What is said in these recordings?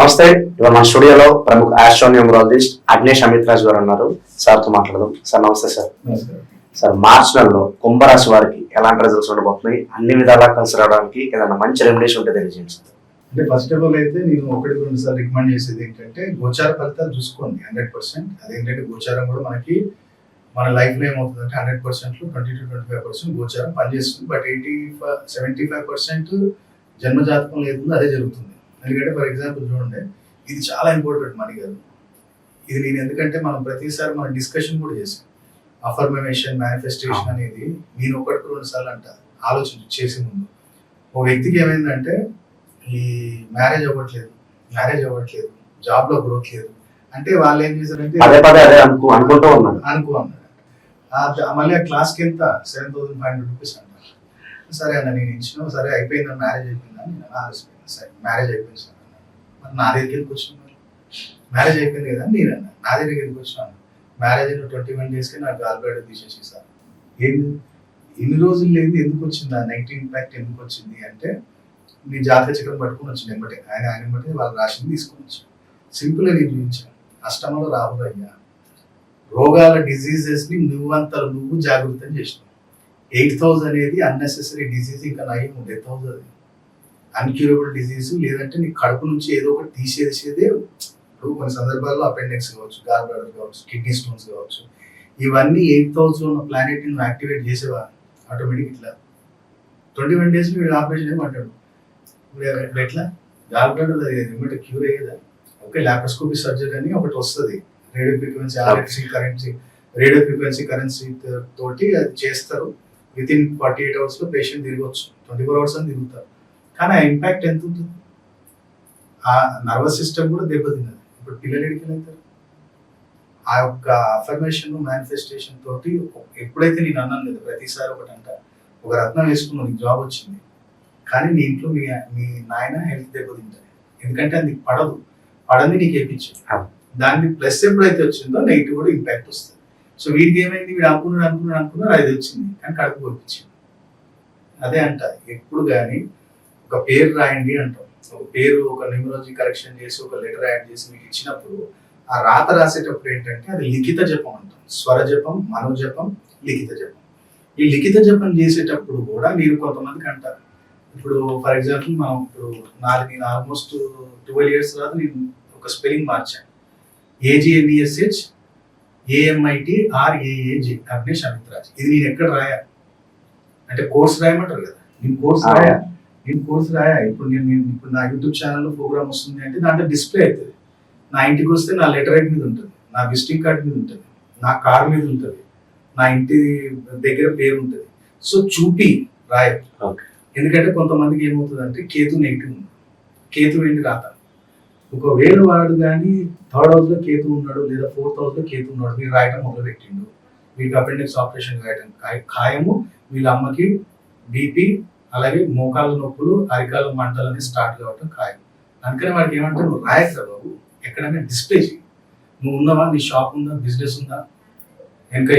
నమస్తే. ఇవాళ మన స్టూడియోలో ప్రముఖ ఆస్ట్రోన్యూమరాలజిస్ట్ అగ్నేష్ అమిత్ రాజ్ గారు ఉన్నారు. సార్తో మాట్లాడదాం. సార్ నమస్తే సార్. సార్ మార్చ్ నెలలో కుంభరాశి వారికి ఎలాంటి రిజల్ట్స్ ఉండబోతున్నాయి? అన్ని విధాలా కలిసి రావడానికి ఏదైనా మంచి రెమెడీస్ ఉంటే తెలియజేయండి సార్. అంటే ఫస్ట్ ఆఫ్ ఆల్ అయితే నేను ఒకటి రెండు సార్లు రికమెండ్ చేసేది ఏంటంటే గోచార ఫలితాలు చూసుకోండి. హండ్రెడ్ పర్సెంట్ అదేంటంటే గోచారం కూడా మనకి మన లైఫ్లో ఏమవుతుందంటే హండ్రెడ్ పర్సెంట్లో twenty to twenty five percent గోచారం పనిచేస్తుంది. But eighty seventy five percent జన్మజాతకం లేదు అదే జరుగుతుంది. ఎందుకంటే ఫర్ ఎగ్జాంపుల్ చూడండి ఇది చాలా ఇంపార్టెంట్ మనకి కాదు. ఇది నేను ఎందుకంటే మనం ప్రతిసారి మనం డిస్కషన్ కూడా చేసాం. అఫర్మేషన్ మేనిఫెస్టేషన్ అనేది నేను ఒకటి రెండు సార్లు అంట ఆలోచన చేసే ముందు. ఓ వ్యక్తికి ఏమైందంటే ఈ మ్యారేజ్ అవ్వట్లేదు మ్యారేజ్ అవ్వట్లేదు జాబ్లో గ్రోత్ లేదు. అంటే వాళ్ళు ఏం చేశారంటే అనుకు అన్నాడు మళ్ళీ ఆ క్లాస్కి ఎంత? Seven thousand five hundred rupees అన్నారు సరే అన్న నేను ఇచ్చిన సరే అయిపోయిందా మ్యారేజ్ అయిపోయిందా? నేను ఆలోచిపోయింది సరే మ్యారేజ్ అయిపోయింది సార్ మరి నా దగ్గరికి ఎందుకు మ్యారేజ్ అయిపోయింది కదా నేను అన్న నా దగ్గరికి వచ్చాను మ్యారేజ్ ట్వంటీ వన్ డేస్కి నాకు గాల్ బ్లాడర్ తీసేసి సార్ ఏంది? ఇన్ని రోజులు లేదు ఎందుకు వచ్చింది? ఆ నెగిటివ్ ఇంపాక్ట్ ఎందుకు వచ్చింది? అంటే నీ జాతక చక్రం పట్టుకుని వచ్చింది ఎంబటే ఆయన ఆయన బట్టి వాళ్ళు రాసింది తీసుకుని వచ్చాను సింపుల్గా నేను చూపించాను అష్టమంలో రాహుల్ అయ్యా. రోగాల డిసీజెస్ని నువ్వంతలు నువ్వు జాగృతం చేసినావు. ఎయిట్ థౌజండ్ అనేది అన్నెసెసరీ డిసీజ్ ఇంకా నయం డెత్ అవుతుంది అన్క్యూరబుల్ డిసీజ్ లేదంటే నీ కడుపు నుంచి ఏదో ఒకటి తీసేసేదే ఇప్పుడు కొన్ని సందర్భాల్లో అపెండిక్స్ కావచ్చు గాల్ బ్లాడర్ కావచ్చు కిడ్నీ స్టోన్స్ కావచ్చు. ఇవన్నీ ఎయిట్ థౌజండ్ ఉన్న ప్లానెట్ నువ్వు యాక్టివేట్ చేసేవా? ఆటోమేటిక్ ఇట్లా. ట్వంటీ వన్ డేస్ వీడు ఆపరేషన్ ఏమంటాడు ఎట్లా? గాల్ బ్లాడర్ ఏమంటే క్యూర్ అయ్యేదా? ఓకే లాప్రోస్కోపీ సర్జరీ అని ఒకటి వస్తుంది. Radio frequency RFC currency radio frequency currency తోటి అది చేస్తారు. విత్ ఇన్ ఫార్టీ ఎయిట్ అవర్స్లో పేషెంట్ తిరగవచ్చు ట్వంటీ ఫోర్ అవర్స్ అని తిరుగుతారు. కానీ ఆ ఇంపాక్ట్ ఎంత ఉంటుంది? ఆ నర్వస్ సిస్టమ్ కూడా దెబ్బతిన్నది. ఇప్పుడు పిల్లలు ఎడికి వెళ్తారు ఆ యొక్క అఫర్మేషన్ మేనిఫెస్టేషన్ తోటి ఎప్పుడైతే నేను అన్నాను కదా ప్రతిసారి ఒకటి అంట ఒక రత్నం వేసుకున్నావు నీకు జాబ్ వచ్చింది. కానీ నీ ఇంట్లో మీ మీ నాయన హెల్త్ దెబ్బతింటుంది ఎందుకంటే అది పడదు. పడని నీకు వేయించింది అవును. దానికి ప్లస్ ఎప్పుడైతే వచ్చిందో నెగిటివ్ కూడా ఇంపాక్ట్ వస్తుంది. సో వీడికి ఏమైంది? వీడు అనుకున్నాడు అనుకున్నాడు అనుకున్నాడు అది వచ్చింది. కానీ కడుపు పంపించింది అదే అంట. ఎప్పుడు కానీ ఒక పేరు రాయండి అంటాం. ఒక పేరు ఒక న్యూమరాలజీ కరెక్షన్ చేసి ఒక లెటర్ యాడ్ చేసి మీకు ఇచ్చినప్పుడు ఆ రాత రాసేటప్పుడు ఏంటంటే అది లిఖిత జపం అంటాం. స్వర జపం మనో జపం లిఖిత జపం. ఈ లిఖిత జపం చేసేటప్పుడు కూడా మీరు కొంతమందికి అంటారు. ఇప్పుడు ఫర్ ఎగ్జాంపుల్ మనం ఇప్పుడు నాది నేను ఆల్మోస్ట్ ట్వెల్వ్ ఇయర్స్ తర్వాత నేను ఒక స్పెల్లింగ్ మార్చాను. ఏజిఎన్ఈఎస్హెచ్ ఏఎంఐటి ఆర్ఏఏజి అగ్నేష్ అమిత్రాజ్. ఇది నేను ఎక్కడ రాయా? అంటే కోర్స్ రాయమంటారు కదా? నేను కోర్స్. రాయా? నేను కోర్స్ రాయా? ఇప్పుడు నేను నేను ఇప్పుడు నా యూట్యూబ్ ఛానల్లో ప్రోగ్రామ్ వస్తుంది అంటే దాంట్లో డిస్ప్లే అవుతుంది. నా ఇంటికి వస్తే నా లెటర్ హెడ్ మీద ఉంటుంది. నా విజిటింగ్ కార్డ్ మీద ఉంటుంది. నా కార్ మీద ఉంటుంది. నా ఇంటి దగ్గర పేరు ఉంటుంది. సో చూపి రాయ. ఎందుకంటే కొంతమందికి ఏమవుతుంది అంటే కేతు నెగిటివ్ ఉంది. కేతు ఏంటి రాత? ఒకవేళ వాడు కానీ థర్డ్ హౌస్లో కేతు ఉన్నాడు లేదా ఫోర్త్ హౌస్లో కేతు ఉన్నాడు మీరు రాయటం మొదలుపెట్టిండు. మీకు అపెండిక్స్ ఆపరేషన్ రాయటం ఖాయము. వీళ్ళ అమ్మకి బీపీ అలాగే మోకాళ్ళ నొప్పులు అరికాల మంటలు అనేది స్టార్ట్ కావటం ఖాయం. అందుకని వాడికి ఏమంటే నువ్వు రాయట్రా బాబు ఎక్కడైనా డిస్ప్లే చేయి నువ్వు ఉన్నావా? నీ షాప్ ఉందా? బిజినెస్ ఉందా? వెనక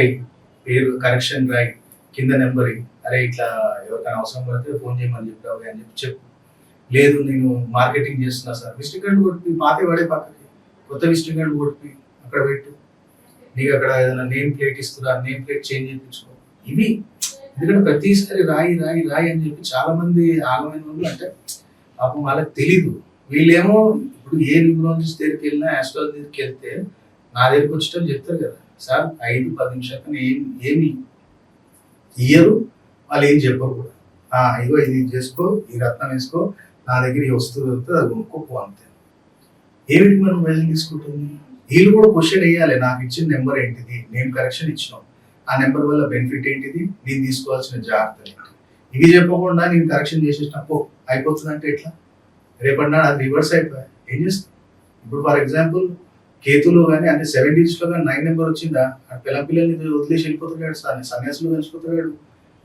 పేరు కరెక్షన్ రాయి కింద నెంబర్ అరే ఇట్లా ఎవరికైనా అవసరం పడితే ఫోన్ చేయమని చెప్పావు అని చెప్పి చెప్పు. లేదు నేను మార్కెటింగ్ చేస్తున్నా సార్. విజిటింగ్ కార్డు కొట్టి పాత వాడే పక్కకి కొత్త విజిటింగ్ కార్డు కొట్టి అక్కడ పెట్టు. నీకు అక్కడ ఏదైనా నేమ్ ప్లేట్ ఇస్తున్నా నేమ్ ప్లేట్ చేంజ్ చేయించుకో. ఇవి ఎందుకంటే ప్రతిసారి రాయి రాయి రాయి అని చెప్పి చాలా మంది ఆగమైన వాళ్ళు అంటే పాపం వాళ్ళకి తెలీదు. వీళ్ళేమో ఇప్పుడు ఏ న్యూమరాలజిస్ట్ దగ్గరికి వెళ్ళినా ఆస్ట్రాలజీ దగ్గరికి వెళ్తే నా దగ్గరికి వచ్చేటప్పుడు చెప్తారు కదా సార్ ఐదు పది నిమిషాలు ఏమి ఏం ఏమి ఇయ్యరు? వాళ్ళు ఏం చెప్పరు కూడా. ఇగో ఇది చేసుకో ఈ రత్నం వేసుకో నా దగ్గర ఈ వస్తువు దొరికితే అది కొనుక్కోపో అంతే. ఏమిటి మనం మెజర్ తీసుకుంటుంది? వీళ్ళు కూడా క్వశ్చన్ వేయాలి. నాకు ఇచ్చిన నెంబర్ ఏంటిది? నేను కరెక్షన్ ఇచ్చినాం. ఆ నెంబర్ వల్ల బెనిఫిట్ ఏంటిది? నేను తీసుకోవాల్సిన జాగ్రత్తలు ఏంటి? ఇవి చెప్పకుండా నేను కరెక్షన్ చేసేసినప్పుడు అయిపోతుందంటే ఎట్లా? రేపటి నాడు అది రివర్స్ అయిపోయా? ఏం చేస్తాం? ఇప్పుడు ఫర్ ఎగ్జాంపుల్ కేతులో కానీ అంటే సెవెన్ డిజిట్స్ కానీ నైన్ నెంబర్ వచ్చిందా? ఆ పిల్ల పిల్లల్ని వదిలేసి వెళ్ళిపోతున్నాడు సార్. సన్యాసులు కలిసిపోతున్నాడు.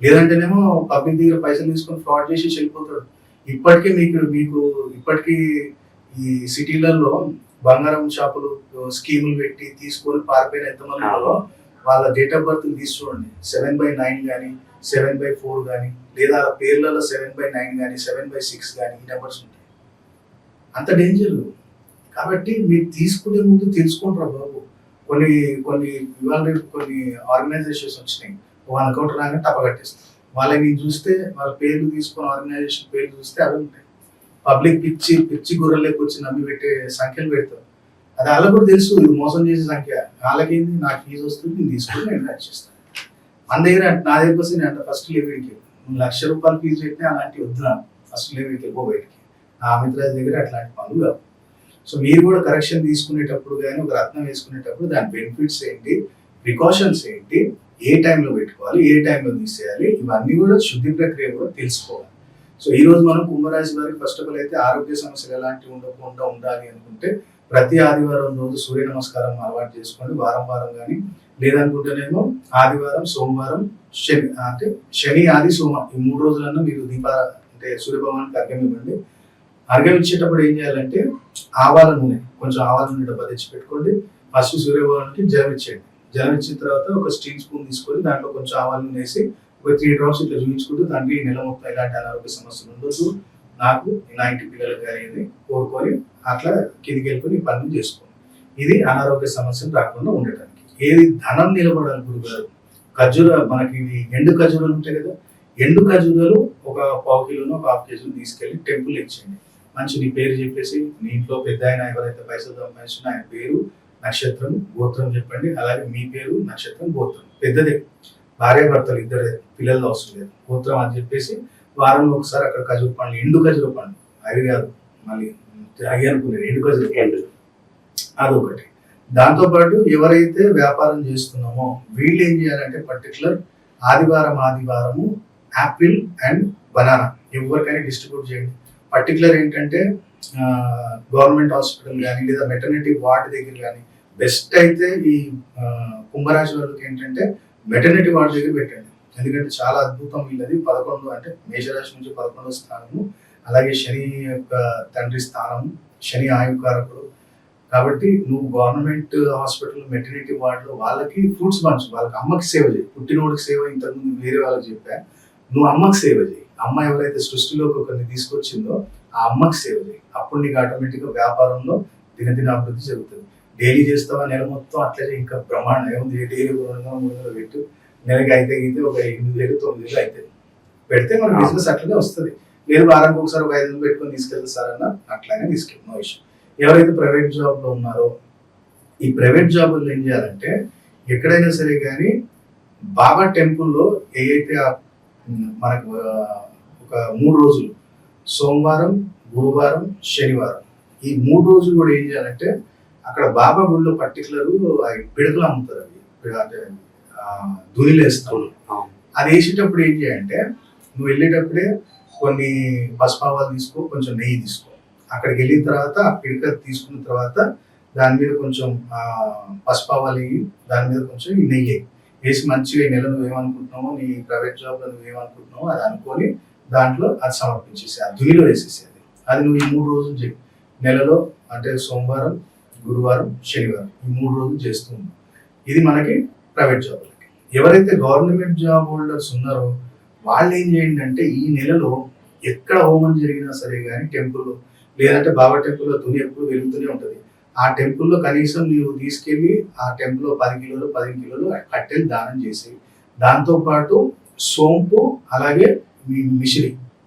లేదంటేనేమో పబ్లిక్ దగ్గర పైసలు తీసుకొని ఫ్రాడ్ చేసి వెళ్ళిపోతాడు. ఇప్పటికీ మీకు మీకు ఇప్పటికీ ఈ సిటీలలో బంగారం షాపులు స్కీములు పెట్టి తీసుకొని పారిపోయిన ఎంతమంది ఉన్నారో వాళ్ళ డేట్ ఆఫ్ బర్త్ తీసి చూడండి. సెవెన్ బై నైన్ కానీ సెవెన్ బై ఫోర్ కానీ లేదా ఆ పేర్లలో సెవెన్ బై నైన్ కానీ సెవెన్ బై సిక్స్ కానీ ఈ నెంబర్స్ ఉంటాయి. అంత డేంజర్ కాబట్టి మీరు తీసుకునే ముందు తెలుసుకుంటారు బాబు. కొన్ని కొన్ని ఇవాళ కొన్ని ఆర్గనైజేషన్స్ వచ్చినాయి. వన్ అకౌంట్ రాగానే టపగట్టేస్తారు వాళ్ళని చూస్తే వాళ్ళ పేర్లు తీసుకున్న ఆర్గనైజేషన్ పేర్లు చూస్తే అవి ఉంటాయి. పబ్లిక్ పిచ్చి పిచ్చి గుర్రలేకి వచ్చి నమ్మి పెట్టే సంఖ్యలు పెడతారు. అది వాళ్ళకు కూడా తెలుసు ఇది మోసం చేసే సంఖ్య. వాళ్ళకేంది? నాకు ఫీజు వస్తుంది నేను తీసుకుని నేను కట్ చేస్తాను మన దగ్గర నా దగ్గర వస్తే నేను ఫస్ట్ లెవెల్కి లక్ష రూపాయలు ఫీజు పెట్టినా అలాంటివి వద్దు నాకు ఫస్ట్ లెవెల్కి వెళ్ళిపో బయటికి. నా అమిత్రాజ్ దగ్గర అట్లాంటి పనులు కావు. సో మీరు కూడా కరెక్షన్ తీసుకునేటప్పుడు కానీ ఒక రత్నం వేసుకునేటప్పుడు దాని బెనిఫిట్స్ ఏంటి? ప్రికాషన్స్ ఏంటి? ఏ టైంలో పెట్టుకోవాలి ఏ టైంలో తీసేయాలి ఇవన్నీ కూడా శుద్ధి ప్రక్రియ కూడా తెలుసుకోవాలి. సో ఈ రోజు మనం కుంభరాశి వారికి ఫస్ట్ ఆఫ్ ఆల్ అయితే ఆరోగ్య సమస్యలు ఎలాంటివి ఉండకుండా ఉండాలి అనుకుంటే ప్రతి ఆదివారం రోజు సూర్య నమస్కారం అలవాటు చేసుకోండి. వారం వారం కానీ లేదనుకుంటేనేమో ఆదివారం సోమవారం శని అంటే శని ఆది సోమ ఈ మూడు రోజులన్నా మీరు దీప అంటే సూర్యభగవానికి అర్ఘం ఇవ్వండి. అర్ఘం ఇచ్చేటప్పుడు ఏం చేయాలంటే ఆవాల నూనె కొంచెం ఆవాల నూనె డబ్బా తెచ్చి పెట్టుకోండి. ఫస్ట్ సూర్యభగవానికి జలం ఇచ్చేయండి. జలం ఇచ్చిన తర్వాత ఒక స్టీల్ స్పూన్ తీసుకొని దాంట్లో కొంచెం ఆవాల నూనె వేసి ఒక త్రీ డ్రాప్స్ ఇట్లా చూపించుకుంటూ దానికి నెల మొత్తం ఇలాంటి అనారోగ్య సమస్యలు ఉండొద్దు. నాకు నా ఇంటి పిల్లలకు కానీ కోరుకొని అట్లా కిందికి వెళ్ళిపోయి పనులు చేసుకోండి. ఇది అనారోగ్య సమస్యలు రాకుండా ఉండటానికి. ఏది ధనం నిలబడాలి గురుగారు ఖర్జూర మనకి ఎండు ఖర్జూరాలు ఉంటాయి కదా. ఎండు ఖర్జూరాలు ఒక పావు కిలోను ఒక హాఫ్ కేజీ తీసుకెళ్ళి టెంపుల్ ఇచ్చేయండి మంచి నీ పేరు చెప్పేసి నీ ఇంట్లో పెద్ద ఆయన ఎవరైతే పైసలు సంపాదించిన ఆయన పేరు నక్షత్రం గోత్రం చెప్పండి. అలాగే మీ పేరు నక్షత్రం గోత్రం. పెద్దదే. భార్య భర్తలు ఇద్దరే. పిల్లలు అవసరం లేదు. గోత్రం అని చెప్పేసి వారంలో ఒకసారి అక్కడ ఖజూర పండ్లు ఎండు ఖజూర పండ్లు. అవి కాదు. మళ్ళీ అవి అనుకునేది. ఎండు ఖజూర ఎండు. అదొకటి. దాంతోపాటు ఎవరైతే వ్యాపారం చేస్తున్నామో వీళ్ళు ఏం చేయాలంటే పర్టికులర్ ఆదివారం ఆదివారము యాపిల్ అండ్ బనానా. ఎవరికైనా డిస్ట్రిబ్యూట్ చేయండి. పర్టికులర్ ఏంటంటే గవర్నమెంట్ హాస్పిటల్ కానీ లేదా మెటర్నిటీ వార్డ్ దగ్గర కానీ బెస్ట్ అయితే ఈ కుంభరాశి వాళ్ళకి ఏంటంటే మెటర్నిటీ వార్డ్ దగ్గర పెట్టండి. ఎందుకంటే చాలా అద్భుతం వీళ్ళది. పదకొండు అంటే మేషరాశి నుంచి పదకొండవ స్థానము. అలాగే శని యొక్క తండ్రి స్థానం శని ఆయుకారకుడు. కాబట్టి నువ్వు గవర్నమెంట్ హాస్పిటల్ మెటర్నిటీ వార్డులో వాళ్ళకి ఫ్రూట్స్ పంచు. వాళ్ళకి అమ్మకి సేవ చేయి. పుట్టినోడికి సేవ ఇంతకుముందు వేరే వాళ్ళకి చెప్పా. నువ్వు అమ్మకి సేవ చేయి. అమ్మ ఎవరైతే సృష్టిలోకి ఒకరిని తీసుకొచ్చిందో ఆ అమ్మకి సేవ చేయి. అప్పుడు నీకు ఆటోమేటిక్గా వ్యాపారంలో దినదిన అభివృద్ధి జరుగుతుంది. డైలీ చేస్తావా? నెల మొత్తం అట్లనే ఇంకా బ్రహ్మాండం ఏముంది డైలీ రెండు వందలు మూడు వందలు పెట్టు. నెలకి అయితే అయితే ఒక ఎనిమిది వేలు తొమ్మిది వేలు అవుతుంది పెడితే మన బిజినెస్ అట్లనే వస్తుంది. లేదు వారానికి ఒకసారి ఒక ఐదు వందలు పెట్టుకొని తీసుకెళ్తే సార్ అన్న అట్లానే తీసుకెళ్ళి నో ఇష్యూ. ఎవరైతే ప్రైవేట్ జాబ్లో ఉన్నారో ఈ ప్రైవేట్ జాబుల్లో ఏం చేయాలంటే ఎక్కడైనా సరే కానీ బాబా టెంపుల్లో ఏ అయితే ఆ, ఉమ్, మనకు ఒక మూడు రోజులు సోమవారం గురువారం శనివారం ఈ మూడు రోజులు కూడా ఏం చేయాలంటే అక్కడ బాబా గుడిలో పర్టికులర్ పిడకలు అమ్ముతారు అవి. పిడ- అంటే దునిలు వేస్తాం అవును. అది వేసేటప్పుడు ఏం చేయాలంటే నువ్వు వెళ్ళేటప్పుడే కొన్ని పసుపావాలు తీసుకో కొంచెం నెయ్యి తీసుకో. అక్కడికి వెళ్ళిన తర్వాత ఆ పిడక తీసుకున్న తర్వాత దాని మీద కొంచెం పసుపావాలు వేయి దాని మీద కొంచెం ఈ నెయ్యి. వేసి మంచిగా ఈ నెల నువ్వేమనుకుంటున్నావో నీ ప్రైవేట్ జాబ్లో నువ్వేమనుకుంటున్నావో అది అనుకొని దాంట్లో అది సమర్పించేసి ఆ దునిలో వేసేసేది అది నువ్వు ఈ మూడు రోజులు చేయి నెలలో అంటే సోమవారం గురువారం శనివారం ఈ మూడు రోజులు చేస్తూ ఉన్నాం. ఇది మనకి ప్రైవేట్ జాబులకి ఎవరైతే గవర్నమెంట్ జాబ్ హోల్డర్స్ ఉన్నారో వాళ్ళు ఏం చేయండి అంటే ఈ నెలలో ఎక్కడ హోమం జరిగినా సరే కానీ టెంపుల్ లేదంటే బాబా టెంపుల్లో తుని ఎప్పుడు వెలుగుతూనే ఉంటుంది. ఆ టెంపుల్లో కనీసం నీవు తీసుకెళ్ళి ఆ టెంపుల్లో పది కిలోలు పదిహేను కిలోలు కట్టెలు దానం చేసి దాంతోపాటు సోంపు అలాగే మీ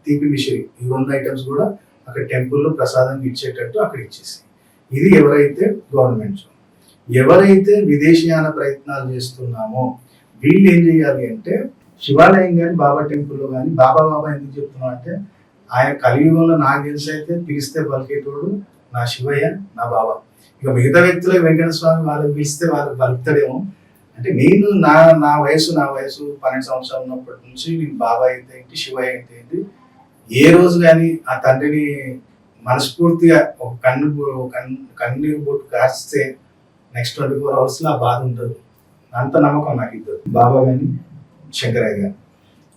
తీపి మిషిరి ఈ రెండు ఐటమ్స్ కూడా అక్కడ టెంపుల్లో ప్రసాదం ఇచ్చేటట్టు అక్కడ ఇచ్చేసి ఇది ఎవరైతే గవర్నమెంట్ జాబ్ ఎవరైతే విదేశీయాన ప్రయత్నాలు చేస్తున్నామో వీళ్ళు ఏం చేయాలి అంటే శివాలయం కానీ బాబా టెంపుల్లో కానీ బాబా బాబా ఎందుకు చెప్తున్నాం అంటే ఆయన కలియుగంలో నాకు తెలిసి అయితే పిలిస్తే పలికేటోడు నా శివయ్య నా బాబా. ఇక మిగతా వ్యక్తులకు వెంకట స్వామి వాళ్ళకి పిలిస్తే వాళ్ళకి పలుకుతాడేమో అంటే నేను నా నా వయసు నా వయసు పన్నెండు సంవత్సరాలు ఉన్నప్పటి నుంచి నేను బాబా అయితే ఏంటి శివయ్య అయితే ఏంటి ఏ రోజు కానీ ఆ తండ్రిని మనస్ఫూర్తిగా ఒక కన్ను కన్ను కన్నీరు బొట్టు కాస్తే నెక్స్ట్ ట్వంటీ ఫోర్ అవర్స్ ఆ బాధ ఉంటుంది. అంత నమ్మకం నాకు ఇద్దరు బాబా కానీ శంకరయ్య గారు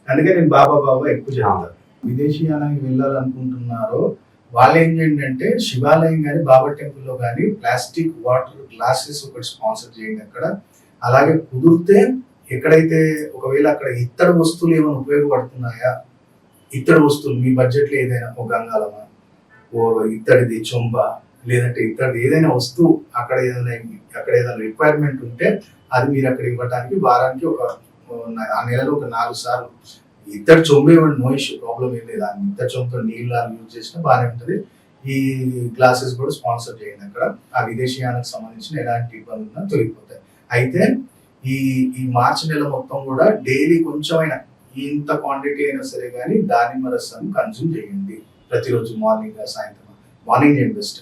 అందుకే నేను బాబా బాబా ఎక్కువ చెప్తాను విదేశీయానికి వెళ్ళాలనుకుంటున్నారో వాళ్ళు ఏం చేయండి అంటే శివాలయం కానీ బాబా టెంపుల్లో కానీ ప్లాస్టిక్ వాటర్ గ్లాసెస్ ఒకటి స్పాన్సర్ చేయండి అక్కడ. అలాగే కుదిరితే ఎక్కడైతే ఒకవేళ అక్కడ ఇత్తడి వస్తువులు ఏమైనా ఉపయోగపడుతున్నాయా? ఇత్తడి వస్తువులు మీ బడ్జెట్లో ఏదైనా ఒక గంగాలమా? ఓ ఇత్తడిది చొంబ లేదంటే ఇత్తడిది ఏదైనా వస్తువు అక్కడ ఏదైనా అక్కడ ఏదైనా రిక్వైర్మెంట్ ఉంటే అది మీరు అక్కడ ఇవ్వడానికి వారానికి ఒక ఆ నెలలో ఒక నాలుగు సార్లు. ఇద్దరు చొమ్మే నో ఇష్యూ ప్రాబ్లం ఏం లేదు. ఇద్దరు చొమ్మతో నీళ్ళు అవి యూజ్ చేసినా బాగానే ఉంటుంది. ఈ గ్లాసెస్ కూడా స్పాన్సర్ చేయండి అక్కడ. ఆ విదేశీయానికి సంబంధించిన ఎలాంటి ఇబ్బంది ఉన్నా తొలగిపోతాయి. అయితే ఈ ఈ మార్చి నెల మొత్తం కూడా డైలీ కొంచెమైనా ఇంత క్వాంటిటీ అయినా సరే కానీ దానిమ్మ రసం కన్జ్యూమ్ చేయండి. ప్రతిరోజు మార్నింగ్ సాయంత్రం మార్నింగ్ చేయండి బెస్ట్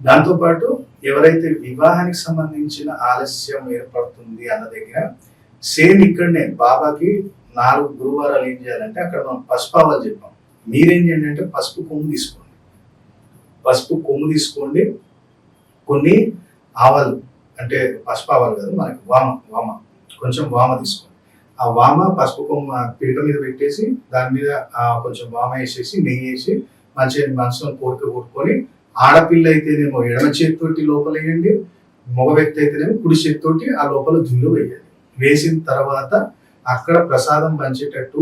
దాంతోపాటు ఎవరైతే వివాహానికి సంబంధించిన ఆలస్యం ఏర్పడుతుంది అన్న దగ్గర సేమ్ ఇక్కడనే బాబాకి నాలుగు గురువారాలు ఏం చేయాలంటే అక్కడ మనం పసుపు ఆవాలు చెప్పాం. మీరేం చేయండి అంటే పసుపు కొమ్ము తీసుకోండి. పసుపు కొమ్ము తీసుకోండి. కొన్ని ఆవాలు అంటే పసుపు ఆవాలు కాదు మనకి వామ వామ కొంచెం వామ తీసుకోండి. ఆ వామ పసుపు కొమ్మ పీట మీద పెట్టేసి దాని మీద కొంచెం వామ వేసేసి నెయ్యి వేసి మంచిగా మనసులో కోరిక కొట్టుకొని ఆడపిల్ల అయితేనేమో ఎడమ చేతితోటి లోపల వేయండి మగ వ్యక్తి అయితేనేమో కుడి చేతితోటి ఆ లోపల జుల్లు వేయండి. వేసిన తర్వాత అక్కడ ప్రసాదం పంచేటట్టు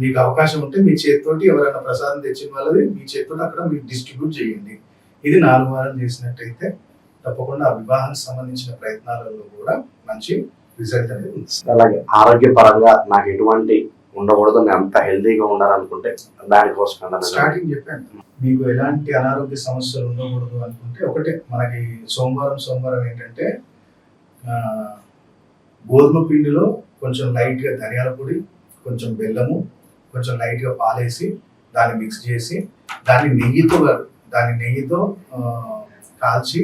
మీకు అవకాశం ఉంటే మీ చేతితోటి ఎవరైనా ప్రసాదం తెచ్చిన వాళ్ళది మీ చేతితోటి అక్కడ మీరు డిస్ట్రిబ్యూట్ చేయండి. ఇది నాలుగు వారం చేసినట్టయితే తప్పకుండా ఆ వివాహానికి సంబంధించిన ప్రయత్నాలలో కూడా మంచి రిజల్ట్ అనేది అలాగే ఆరోగ్యపరంగా నాకు ఎటువంటి ఉండకూడదు నేను అంత హెల్తీగా ఉండాలనుకుంటే దానికోసం స్టార్టింగ్ చెప్పాను. మీకు ఎలాంటి అనారోగ్య సమస్యలు ఉండకూడదు అనుకుంటే ఒకటే మనకి సోమవారం సోమవారం ఏంటంటే గోధుమ పిండిలో కొంచెం లైట్గా ధనియాల పొడి కొంచెం బెల్లము కొంచెం లైట్గా పాలేసి దాన్ని మిక్స్ చేసి దాన్ని నెయ్యితో దాన్ని నెయ్యితో కాల్చి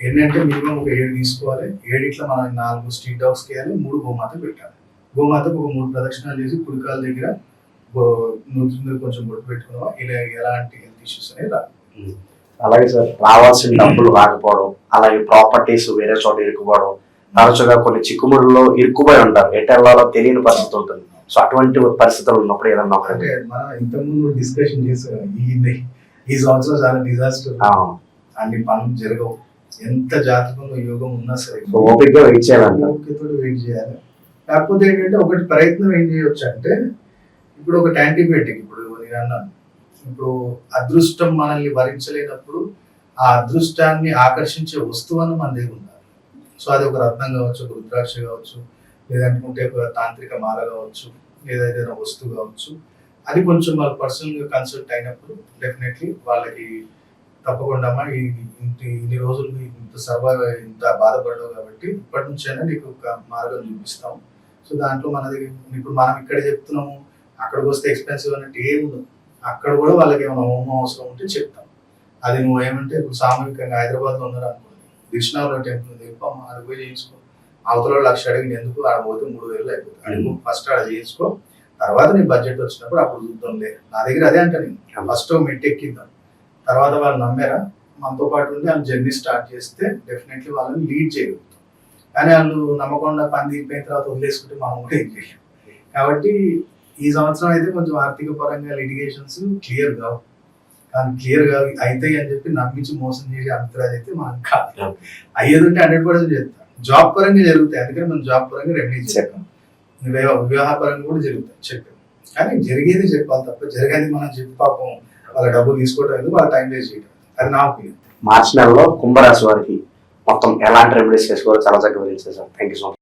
ఏంటంటే మినిమం ఒక ఏడు తీసుకోవాలి. ఏడిట్లో మనం నాలుగు స్ట్రీట్ డాగ్స్కి వేయాలి మూడు గోమాత పెట్టాలి. గోమాతకు ఒక మూడు ప్రదక్షిణాలు చేసి కుడికాల దగ్గర నూతి మీద కొంచెం బొట్టు పెట్టుకున్నావా? ఇలా ఎలాంటి హెల్త్ ఇష్యూస్ అనేది రాదు అలాగే సార్ రావాల్సిన డబ్బులు రాకపోవడం అలాగే ప్రాపర్టీస్ వేరే చోట ఇరుక్కుపోవడం తరచుగా కొన్ని చిక్కుముడుల్లో ఇరుక్కుపోయి ఉంటారు. ఎటు వెళ్ళాలో తెలియని పరిస్థితి ఉంటుంది. సో అటువంటి పరిస్థితులు ఉన్నప్పుడు ఏదన్నా ఒకటి మనం ఇంతకుముందు డిస్కషన్ చేసాం ఈ ఈ సంవత్సరం చాలా డిజాస్టర్ అన్ని పనులు జరగవు. ఎంత జాతకంలో యోగం ఉన్నా సరే ఓపికగా వెయిట్ చేయాలంట. ఓపికతో వెయిట్ చేయాలి. కాకపోతే ఏంటంటే ఒకటి ప్రయత్నం ఏం చేయొచ్చు అంటే ఇప్పుడు ఒకటి యాంటీబయాటిక్ ఇప్పుడు నేను అన్నాను ఇప్పుడు అదృష్టం మనల్ని భరించలేనప్పుడు ఆ అదృష్టాన్ని ఆకర్షించే వస్తువును మన దగ్గర ఉండాలి. సో అది ఒక రత్నం కావచ్చు ఒక రుద్రాక్ష కావచ్చు లేదంటే ఒక తాంత్రిక మాల కావచ్చు లేదా ఏదైనా వస్తువు కావచ్చు. అది కొంచెం వాళ్ళు పర్సనల్గా కన్సల్ట్ అయినప్పుడు డెఫినెట్లీ వాళ్ళకి తప్పకుండా అమ్మా ఇంత ఇన్ని రోజులు ఇంత సర్వైవ్ ఇంత బాధపడ్డావు కాబట్టి ఇప్పటి నుంచైనా నీకు ఒక మార్గం చూపిస్తాం. సో దాంట్లో మన దగ్గర ఇప్పుడు మనం ఇక్కడ చెప్తున్నాము అక్కడికి వస్తే ఎక్స్పెన్సివ్ అన్నట్టు ఏం ఉండదు. అక్కడ కూడా వాళ్ళకి ఏమైనా హోమం అవసరం ఉంటే చెప్తాం. అది నువ్వు ఏమంటే ఇప్పుడు సామూహికంగా హైదరాబాద్లో ఉన్నారు అనుకోండి కృష్ణాలో టెంపుల్ ఉంది. అది పోయి చేయించుకో. అవతల లక్ష అడిగి ఎందుకు? ఆడ పోతే మూడు వేలు అయిపోతుంది అడుగు ఫస్ట్ ఆడ చేయించుకో. తర్వాత నీ బడ్జెట్ వచ్చినప్పుడు అప్పుడు చూద్దాంలే. నా దగ్గర అదే అంట నేను. ఫస్ట్ మెట్ ఎక్కిద్దాం. తర్వాత వాళ్ళు నమ్మారా? మనతో పాటు ఉండి వాళ్ళు జర్నీ స్టార్ట్ చేస్తే డెఫినెట్లీ వాళ్ళని లీడ్ చేయగలుగుతాం. కానీ వాళ్ళు నమ్మకుండా పని తీరిపోయిన తర్వాత వదిలేసుకుంటే మనం కూడా ఏం చేయలేం. కాబట్టి ఈ సంవత్సరం అయితే కొంచెం ఆర్థిక పరంగా లిటిగేషన్స్ క్లియర్ కావు. కానీ క్లియర్గా అవుతాయి అని చెప్పి నమ్మించి మోసం చేసే అంతరాజ్ అయితే మనం కాదు. అయ్యేది ఉంటే హండ్రెడ్ పర్సెంట్ చేస్తాం జాబ్ పరంగా జరుగుతాయి. అందుకని మనం జాబ్ పరంగా రెమెడీ చెప్పాం వివాహ పరంగా కూడా జరుగుతాయి. చెప్పాం కానీ జరిగేది చెప్పాలి తప్ప జరిగేది మనం చెప్పి పాపం వాళ్ళ డబ్బులు తీసుకోవడం ఎందుకు వాళ్ళ టైం వేస్ట్ చేయడం అది నా ఒపీనియన్ మార్చి నెలలో కుంభరాశి వారికి మొత్తం ఎలాంటి రెమెడీస్ చేసుకోవాలో చాలా చక్కగా తెలిసేసాం థ్యాంక్ యూ సో మచ్